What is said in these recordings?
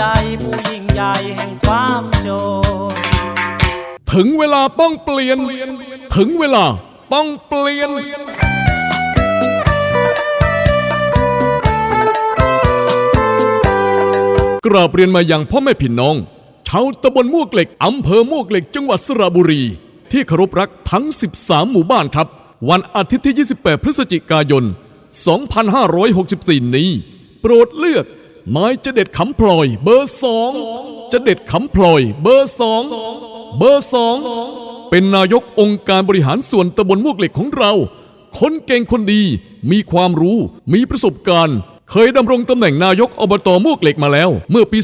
ใจผู้ยิ่งใหญ่แห่งความโจรถึงเวลาต้องเปลี่ยน ถึงเวลาต้องเปลี่ยนกราบเรียนมาอยังพ่อแม่พี่น้อง ชาวตำบลมวกเหล็กอำเภอมวกเหล็กจังหวัดสระบุรี ที่เคารพรักทั้ง 13 หมู่บ้านครับ วันอาทิตย์ที่ 28 พฤศจิกายน 2564 นี้ โปรดเลือก นายจะเด็ดขำพลอย เบอร์สองจะเด็ดขำพลอย เบอร์สองเบอร์สองเป็นนายกองค์การบริหารส่วนตำบลมวกเหล็กของเรา คนเก่งคนดี มีความรู้ มีประสบการณ์ เคยดำรงตำแหน่งนายกอบตมวกเหล็กมาแล้ว เมื่อปี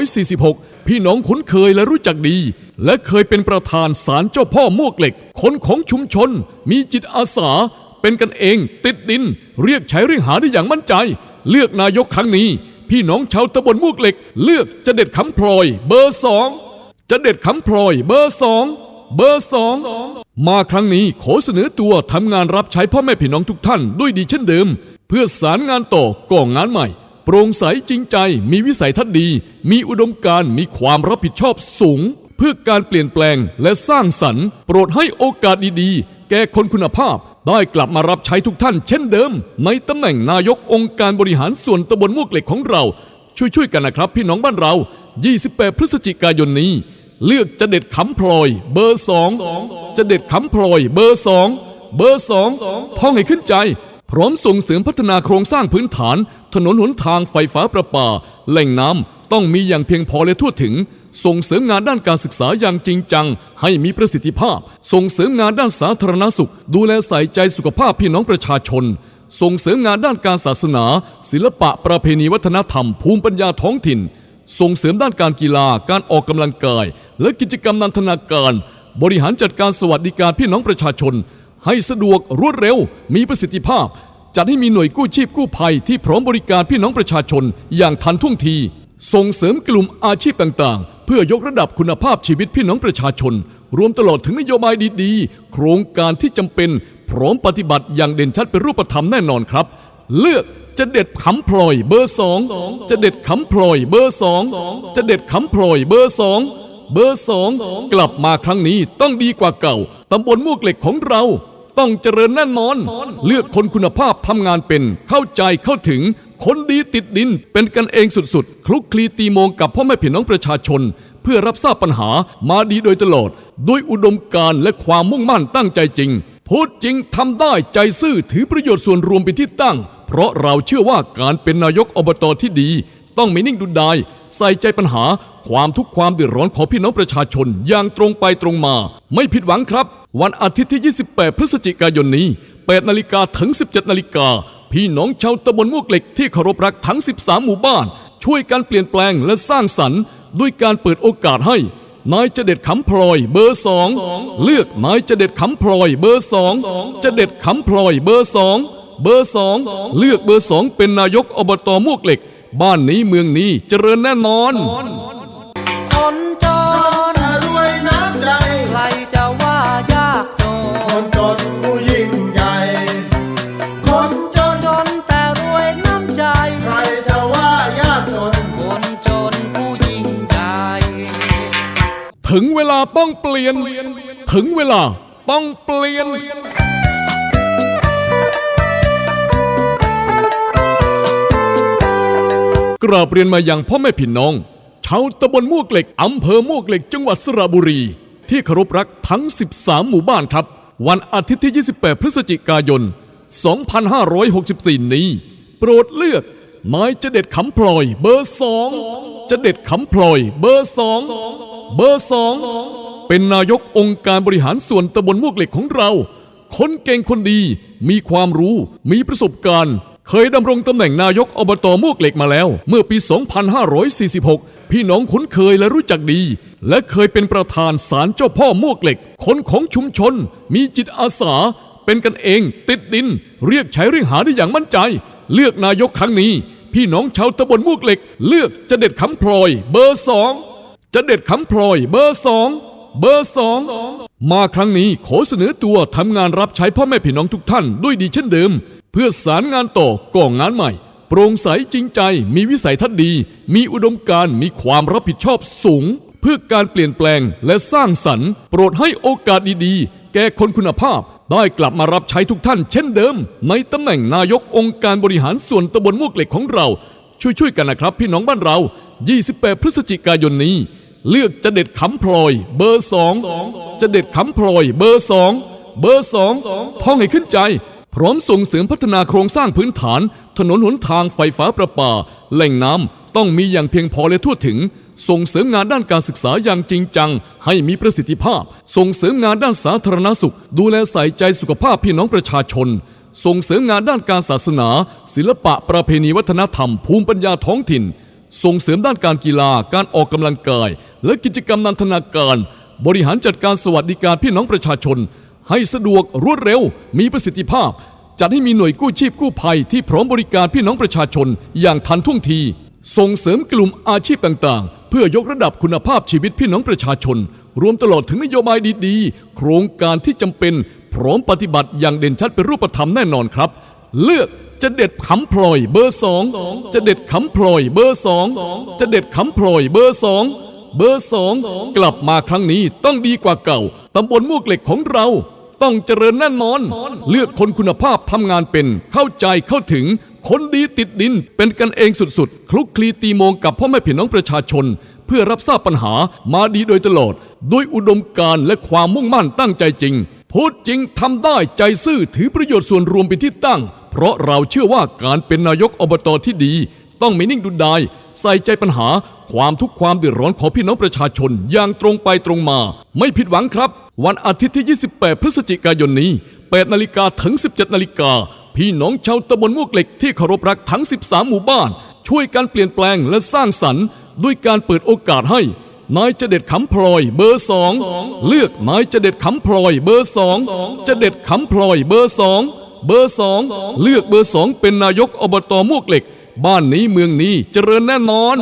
2546 พี่น้องคุ้นเคยและรู้จักดี และเคยเป็นประธานศาลเจ้าพ่อมวกเหล็ก คนของชุมชน มีจิตอาสา เป็นกันเอง ติดดิน เรียกใช้เรียกหาได้อย่างมั่นใจ เลือกนายกครั้งนี้ พี่น้องชาวตำบลมวกเหล็ก เลือกจะเด็ดคำพลอย เบอร์สองจะเด็ดคำพลอย เบอร์สองเบอร์สองมาครั้งนี้ขอเสนอตัวทำงานรับใช้พ่อแม่พี่น้องทุกท่านด้วยดีเช่นเดิม เพื่อสารงานต่อก่องงานใหม่ โปร่งใสจริงใจ มีวิสัยทัศน์ดี มีอุดมการมีความรับผิดชอบสูง เพื่อการเปลี่ยนแปลงและสร้างสรรค์ โปรดให้โอกาสดีๆ แก่คนคุณภาพ ได้กลับมารับใช้ทุกท่านเช่นเดิม ในตำแหน่งนายกองค์การบริหารส่วนตำบลมวกเหล็กของเรา ช่วยๆกันนะครับพี่น้องบ้านเรา 28 พฤศจิกายนนี้ เลือกจะเด็ดขำพลอย เบอร์สองจะเด็ดขำพลอย เบอร์สองเบอร์สองท่องให้ขึ้นใจ พร้อมส่งเสริมพัฒนาโครงสร้างพื้นฐาน ถนนหนทางไฟฟ้าประปา แหล่งน้ำต้องมีอย่างเพียงพอและทั่วถึง ส่งเสริมงานด้านการศึกษาอย่างจริงจัง ให้มีประสิทธิภาพ ส่งเสริมงานด้านสาธารณสุข ดูแลใส่ใจสุขภาพพี่น้องประชาชน ส่งเสริมงานด้านการศาสนา ศิลปะประเพณีวัฒนธรรม ภูมิปัญญาท้องถิ่น ส่งเสริมด้านการกีฬา การออกกำลังกาย และกิจกรรมนันทนาการ บริหารจัดการสวัสดิการพี่น้องประชาชน ให้สะดวกรวดเร็ว มีประสิทธิภาพจัดให้มีหน่วยกู้ชีพกู้ภัยที่พร้อมบริการพี่น้องประชาชนอย่างทันท่วงที ส่งเสริมกลุ่มอาชีพต่างๆ พื่อยกระดับคุณภาพชีวิตพี่น้องประชาชน รวมตลอดถึงนโยบายดีๆ โครงการที่จำเป็น พร้อมปฏิบัติอย่างเด่นชัดเป็นรูปธรรมแน่นอนครับ เลือกจะเด็ดขำพลอยเบอร์สองจะเด็ดขำพลอยเบอร์สองจะเด็ดขำพลอยเบอร์สองเบอร์สองกลับมาครั้งนี้ต้องดีกว่าเก่าตำบลมวกเหล็กของเราต้องเจริญแน่นอน เลือกคนคุณภาพทำงานเป็นเข้าใจเข้าถึง คนดีติดดินเป็นกันเองสุดๆ คลุกคลีตีโมงกับพ่อแม่พี่น้องประชาชน เพื่อรับทราบปัญหามาดีโดยตลอด ด้วยอุดมการณ์และความมุ่งมั่นตั้งใจจริง พูดจริงทำได้ใจซื่อถือประโยชน์ส่วนรวมเป็นที่ตั้ง เพราะเราเชื่อว่าการเป็นนายกอบตที่ดี ต้องไม่นิ่งดุดดายใส่ใจปัญหา ความทุกข์ความเดือดร้อนของพี่น้องประชาชนอย่างตรงไปตรงมา ไม่ผิดหวังครับ วันอาทิตย์ที่ 28 พฤศจิกายนนี้8นาฬิกาถึง 17นาฬิกา พี่น้องชาวตำบลมวกเหล็กที่เคารพรักทั้ง 13 หมู่บ้าน ช่วยกันเปลี่ยนแปลงและสร้างสรรค์ ด้วยการเปิดโอกาสให้ นายจเด็ดขำพลอยเบอร์สองเลือกนายจเด็ดขำพลอยเบอร์สองจเด็ดขำพลอยเบอร์สองเบอร์สองเลือกเบอร์สองเป็นนายกอบตมวกเหล็ก บ้านนี้เมืองนี้เจริญแน่นอน ถึงเวลาต้องเปลี่ยน ถึงเวลาต้องเปลี่ยน กราบเรียนมาอยังพ่อแม่พี่น้อง ชาวตำบลมวกเหล็กอำเภอมวกเหล็กจังหวัดสระบุรี ที่เคารพรักทั้ง 13 หมู่บ้านครับ วันอาทิตย์ที่ 28 พฤศจิกายน 2564 นี้ โปรดเลือกนายจะเด็ดขำพลอยเบอร์สองจะเด็ดขำพลอยเบอร์สอง เบอร์สองเป็นนายกองค์การบริหารส่วนตำบลมวกเหล็กของเรา คนเก่งคนดี มีความรู้ มีประสบการณ์ เคยดำรงตำแหน่งนายกอบตมวกเหล็กมาแล้ว เมื่อปี 2546 พี่น้องคุ้นเคยและรู้จักดี และเคยเป็นประธานศาลเจ้าพ่อมวกเหล็ก คนของชุมชน มีจิตอาสา เป็นกันเอง ติดดิน เรียกใช้เรียกหาได้อย่างมั่นใจ เลือกนายกครั้งนี้ พี่น้องชาวตำบลมวกเหล็ก เลือกจะเด็ดคำพลอย เบอร์สอง จะเด็ดคำพลอยเบอร์สองเบอร์สองมาครั้งนี้ขอเสนอตัวทำงานรับใช้พ่อแม่พี่น้องทุกท่านด้วยดีเช่นเดิม เพื่อสารงานต่อก่องงานใหม่ โปร่งใสจริงใจ มีวิสัยทัศน์ดี มีอุดมการมีความรับผิดชอบสูง เพื่อการเปลี่ยนแปลงและสร้างสรรค์ โปรดให้โอกาสดีๆ แก่คนคุณภาพ ได้กลับมารับใช้ทุกท่านเช่นเดิม ในตำแหน่งนายกองค์การบริหารส่วนตำบลมวกเหล็กของเรา ช่วยๆกันนะครับพี่น้องบ้านเรา 28 พฤศจิกายนนี้ เลือกจะเด็ดขำพลอย เบอร์สองจะเด็ดขำพลอย เบอร์สองเบอร์สองท่องให้ขึ้นใจ พร้อมส่งเสริมพัฒนาโครงสร้างพื้นฐาน ถนนหนทางไฟฟ้าประปา แหล่งน้ำต้องมีอย่างเพียงพอและทั่วถึง ส่งเสริมงานด้านการศึกษาอย่างจริงจัง ให้มีประสิทธิภาพ ส่งเสริมงานด้านสาธารณสุข ดูแลใส่ใจสุขภาพพี่น้องประชาชนส่งเสริมงานด้านการศาสนา ศิลปะประเพณีวัฒนธรรม ภูมิปัญญาท้องถิ่น ส่งเสริมด้านการกีฬา การออกกำลังกาย และกิจกรรมนันทนาการ บริหารจัดการสวัสดิการพี่น้องประชาชน ให้สะดวกรวดเร็ว มีประสิทธิภาพ จัดให้มีหน่วยกู้ชีพกู้ภัยที่พร้อมบริการพี่น้องประชาชน อย่างทันท่วงที ส่งเสริมกลุ่มอาชีพต่างๆ เพื่อยกระดับคุณภาพชีวิตพี่น้องประชาชน รวมตลอดถึงนโยบายดีๆ โครงการที่จำเป็นพร้อมปฏิบัติอย่างเด่นชัดเป็นรูปธรรมแน่นอนครับ เลือก จะเด็ดขำพลอยเบอร์สองจะเด็ดขำพลอยเบอร์สองจะเด็ดขำพลอยเบอร์สองเบอร์สองกลับมาครั้งนี้ต้องดีกว่าเก่าตำบลมวกเหล็กของเรา ต้องเจริญแน่นอน เลือกคนคุณภาพทำงานเป็นเข้าใจเข้าถึง คนดีติดดิน เป็นกันเองสุดๆ คลุกคลีตีโมงกับพ่อแม่พี่น้องประชาชน เพื่อรับทราบปัญหามาดีโดยตลอด ด้วยอุดมการณ์และความมุ่งมั่นตั้งใจจริงพูดจริงทำได้ใจซื่อถือประโยชน์ส่วนรวมเป็นที่ตั้ง เพราะเราเชื่อว่าการเป็นนายกอบตที่ดี ต้องไม่นิ่งดุดาย ใส่ใจปัญหา ความทุกข์ความเดือดร้อนของพี่น้องประชาชนอย่างตรงไปตรงมา ไม่ผิดหวังครับ วันอาทิตย์ที่ 28 พฤศจิกายนนี้8นาฬิกาถึง 17นาฬิกาพี่น้องชาวตำบลมวกเหล็กที่เคารพรักทั้ง 13 หมู่บ้าน ช่วยกันเปลี่ยนแปลงและสร้างสรรค์ด้วยการเปิดโอกาสให้นายจะเด็ดขำพลอยเบอร์สองเลือกนายจะเด็ดขำพลอยเบอร์สองจะเด็ดขำพลอยเบอร์สอง เบอร์สองเลือกเบอร์สองเป็นนายกอบตมวกเหล็ก บ้านนี้เมืองนี้เจริญแน่นอน